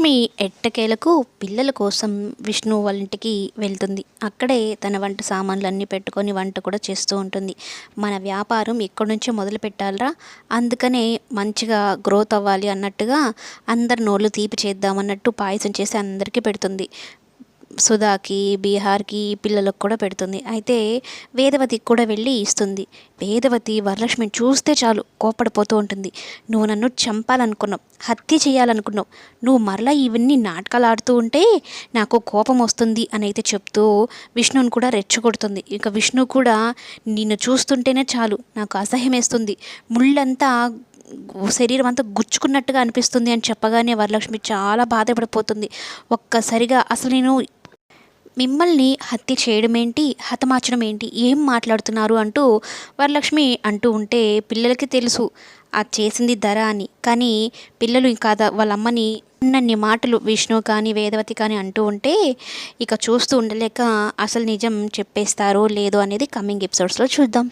లక్ష్మి ఎట్టకేలకు పిల్లల కోసం విష్ణు వాళ్ళ ఇంటికి వెళ్తుంది. అక్కడే తన వంట సామాన్లు అన్నీ పెట్టుకొని వంట కూడా చేస్తూ ఉంటుంది. మన వ్యాపారం ఇక్కడి నుంచే మొదలు పెట్టాలరా? అందుకనే మంచిగా గ్రోత్ అవ్వాలి అన్నట్టుగా అందరి నోళ్ళు తీపి చేద్దామన్నట్టు పాయసం చేసి అందరికీ పెడుతుంది. సుధాకి బీహార్కి పిల్లలకు కూడా పెడుతుంది. అయితే వేదవతికి కూడా వెళ్ళి ఇస్తుంది. వేదవతి వరలక్ష్మిని చూస్తే చాలు కోపడిపోతూ ఉంటుంది. నువ్వు నన్ను చంపాలనుకున్నావు హత్య చేయాలనుకున్నావు. నువ్వు మరలా ఇవన్నీ నాటకాలు ఆడుతూ ఉంటే నాకు కోపం వస్తుంది అని అయితే చెప్తూ విష్ణుని కూడా రెచ్చగొడుతుంది. ఇక విష్ణు కూడా నిన్ను చూస్తుంటేనే చాలు నాకు అసహ్యం వేస్తుంది. ముళ్ళంతా శరీరం అంతా గుచ్చుకున్నట్టుగా అనిపిస్తుంది అని చెప్పగానే వరలక్ష్మి చాలా బాధపడిపోతుంది. ఒక్కసారిగా అసలు నేను మిమ్మల్ని హత్య చేయడం ఏంటి హతమార్చడం ఏంటి ఏం మాట్లాడుతున్నారు? అంటూ వరలక్ష్మి అంటూ ఉంటే పిల్లలకి తెలుసు అది చేసింది ధర అని. కానీ పిల్లలు ఇంకా వాళ్ళ అమ్మని అన్నన్ని మాటలు విష్ణు కానీ వేదవతి కానీ అంటూ ఉంటే ఇక చూస్తూ ఉండలేక అసలు నిజం చెప్పేస్తారో లేదో అనేది కమింగ్ ఎపిసోడ్స్లో చూద్దాం.